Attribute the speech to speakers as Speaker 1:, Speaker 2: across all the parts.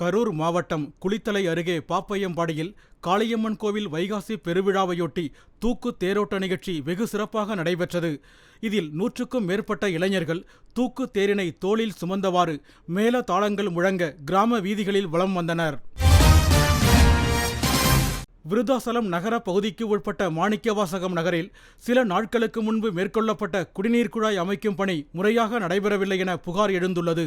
Speaker 1: கரூர் மாவட்டம் குளித்தலை அருகே பாப்பையம்பாடியில் காளியம்மன் கோவில் வைகாசி பெருவிழாவையொட்டி தூக்கு தேரோட்ட நிகழ்ச்சி வெகு சிறப்பாக நடைபெற்றது. இதில் நூற்றுக்கும் மேற்பட்ட இளைஞர்கள் தூக்கு தேரினை தோளில் சுமந்தவாறு மேல தாளங்கள் முழங்க கிராம வீதிகளில் வலம் வந்தனர். விருதாசலம் நகர பகுதிக்கு உட்பட்ட மாணிக்கவாசகம் நகரில் சில நாட்களுக்கு முன்பு மேற்கொள்ளப்பட்ட குடிநீர் குழாய் அமைக்கும் பணி முறையாக நடைபெறவில்லை என புகார் எழுந்துள்ளது.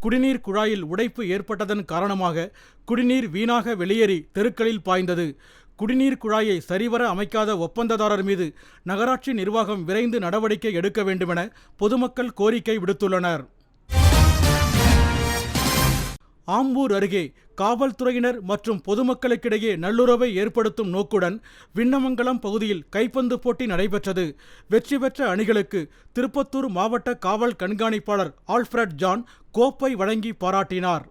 Speaker 1: குடிநீர் குழாயில் உடைப்பு ஏற்பட்டதன் காரணமாக குடிநீர் வீணாக வெளியேறி தெருக்களில் பாய்ந்தது. குடிநீர் குழாயை சரிவர அமைக்காத ஒப்பந்ததாரர் மீது நகராட்சி நிர்வாகம் விரைந்து நடவடிக்கை எடுக்க வேண்டுமென பொதுமக்கள் கோரிக்கை விடுத்துள்ளனர். ஆம்பூர் அருகே காவல்துறையினர் மற்றும் பொதுமக்களுக்கிடையே நல்லுறவை ஏற்படுத்தும் நோக்குடன் விண்ணமங்கலம் பகுதியில் கைப்பந்து போட்டி நடைபெற்றது. வெற்றி பெற்ற அணிகளுக்கு திருப்பத்தூர் மாவட்ட காவல் கண்காணிப்பாளர் ஆல்ஃபிரட் ஜான் கோப்பை வழங்கி பாராட்டினார்.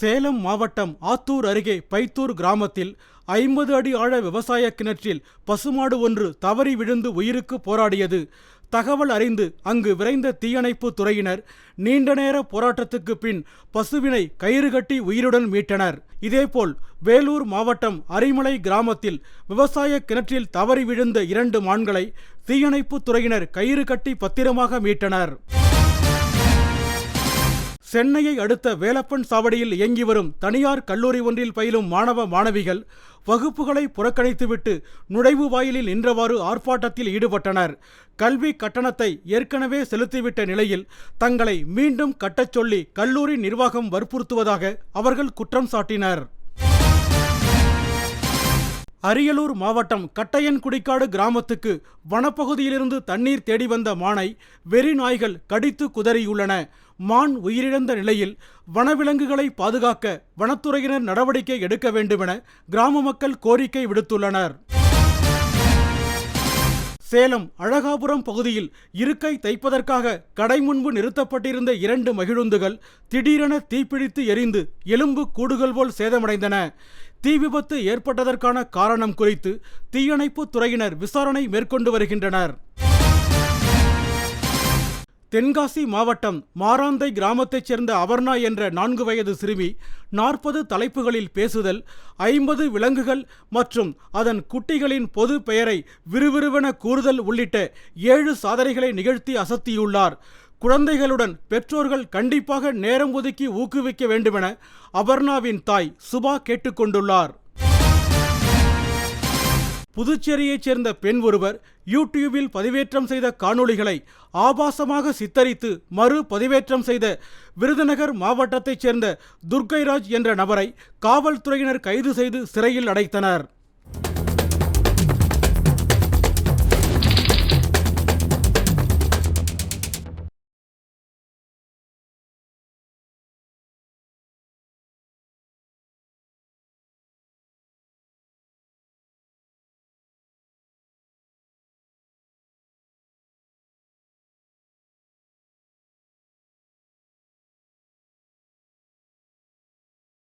Speaker 1: சேலம் மாவட்டம் ஆத்தூர் அருகே பைத்தூர் கிராமத்தில் ஐம்பது அடி ஆழ விவசாய கிணற்றில் பசுமாடு ஒன்று தவறி விழுந்து உயிருக்கு போராடியது. தகவல் அறிந்து அங்கு விரைந்த தீயணைப்பு துறையினர் நீண்ட நேர போராட்டத்துக்கு பின் பசுவினை கயிறு கட்டி உயிருடன் மீட்டனர். இதேபோல் வேலூர் மாவட்டம் அரிமலை கிராமத்தில் விவசாய கிணற்றில் தவறி விழுந்த இரண்டு மான்களை தீயணைப்பு துறையினர் கயிறு கட்டி பத்திரமாக மீட்டனர். சென்னையை அடுத்த வேலப்பன் சாவடியில் இயங்கி வரும் தனியார் கல்லூரி ஒன்றில் பயிலும் மாணவ மாணவிகள் வகுப்புகளை புறக்கணித்துவிட்டு நுழைவு வாயிலில் நின்றவாறு ஆர்ப்பாட்டத்தில் ஈடுபட்டனர். கல்வி கட்டணத்தை ஏற்கனவே செலுத்திவிட்ட நிலையில் தங்களை மீண்டும் கட்டச் சொல்லி கல்லூரி நிர்வாகம் வற்புறுத்துவதாக அவர்கள் குற்றம் சாட்டினர். அரியலூர் மாவட்டம் கட்டையன்குடிக்காடு கிராமத்துக்கு வனப்பகுதியிலிருந்து தண்ணீர் தேடி வந்த மானை வெறி நாய்கள் கடித்து குதறியுள்ளன. மான் உயிரிழந்த நிலையில் வனவிலங்குகளை பாதுகாக்க வனத்துறையினர் நடவடிக்கை எடுக்க வேண்டுமென கிராம மக்கள் கோரிக்கை விடுத்துள்ளனர். சேலம் அழகாபுரம் பகுதியில் இருக்கை தைப்பதற்காக கடை முன்பு நிறுத்தப்பட்டிருந்த இரண்டு மகிழுந்துகள் திடீரென தீப்பிடித்து எரிந்து எலும்பு கூடுகள் போல் சேதமடைந்தன. தீ விபத்து ஏற்பட்டதற்கான காரணம் குறித்து தீயணைப்பு துறையினர் விசாரணை மேற்கொண்டு வருகின்றனர். தென்காசி மாவட்டம் மாராந்தை கிராமத்தைச் சேர்ந்த அபர்ணா என்ற நான்கு வயது சிறுமி நாற்பது தலைப்புகளில் பேசுதல் ஐம்பது விலங்குகள் மற்றும் அதன் குட்டிகளின் பொது பெயரை விறுவிறுவென கூறுதல் உள்ளிட்ட ஏழு சாதனைகளை நிகழ்த்தி அசத்தியுள்ளார். குழந்தைகளுடன் பெற்றோர்கள் கண்டிப்பாக நேரம் ஒதுக்கி ஊக்குவிக்க வேண்டுமென அபர்ணாவின் தாய் சுபா கேட்டுக்கொண்டுள்ளார். புதுச்சேரியைச் சேர்ந்த பெண் ஒருவர் யூடியூபில் பதிவேற்றம் செய்த காணொளிகளை ஆபாசமாக சித்தரித்து மறு பதிவேற்றம் செய்த விருதுநகர் மாவட்டத்தைச் சேர்ந்த துர்கைராஜ் என்ற நபரை காவல்துறையினர் கைது செய்து சிறையில் அடைத்தனர்.